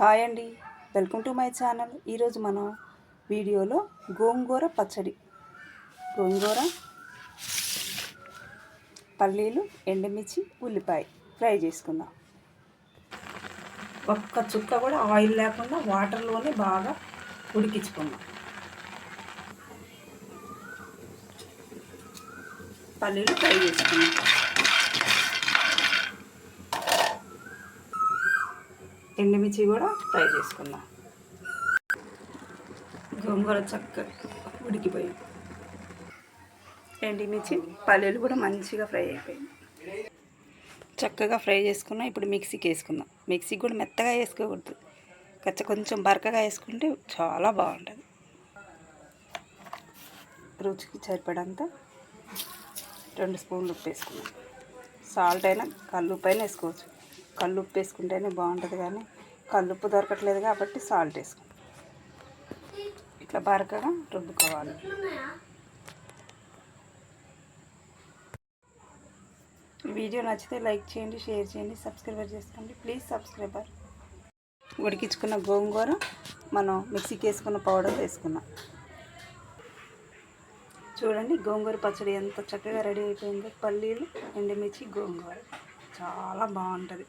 Hi అండి. Welcome to my channel. ఈరోజు మనం వీడియోలో గోంగూర పచ్చడి. గోంగూర పల్లీలు ఎండుమిర్చి ఉల్లిపాయ ఫ్రై చేసుకుందాం. ఒక్క చుక్క కూడా ఆయిల్ లేకుండా వాటర్లోనే బాగా ఉడికించుకుందాం. పల్లీలు ఫ్రై చేసుకుందాం. ఎండుమిర్చి కూడా ఫ్రై చేసుకుందాం. గోంగూర చక్కగా ఉడికిపోయింది. ఎండుమిర్చి పల్లీలు కూడా మంచిగా ఫ్రై అయిపోయింది. చక్కగా ఫ్రై చేసుకున్నాం ఇప్పుడు మిక్సీకి వేసుకుందాం. మిక్సీకి కూడా మెత్తగా వేసుకోకూడదు. కచ్చ కొంచెం బరకగా వేసుకుంటే చాలా బాగుంటుంది. రుచికి సరిపడంత రెండు స్పూన్లు ఉప్పు వేసుకున్నాం సాల్ట్ అయినా కల్లుప్పు అయినా వేసుకోవచ్చు. కల్లుప్పు వేసుకుంటేనే బాగుంటుంది కానీ కల్లుప్పు దొరకట్లేదు కాబట్టి సాల్ట్ వేసుకుంటాం. ఇట్లా బరకగా రుబ్బుకోవాలి. వీడియో నచ్చితే లైక్ చేయండి షేర్ చేయండి సబ్స్క్రైబర్ చేసుకోండి. Please subscriber. ఉడికించుకున్న గోంగూర మనం మిక్సీకి వేసుకున్న పౌడర్ వేసుకున్నాం. చూడండి గోంగూర పచ్చడి ఎంత చక్కగా రెడీ అయిపోయిందో. పల్లీలు ఎండుమిర్చి గోంగూర. చాలా బాగుంటుంది.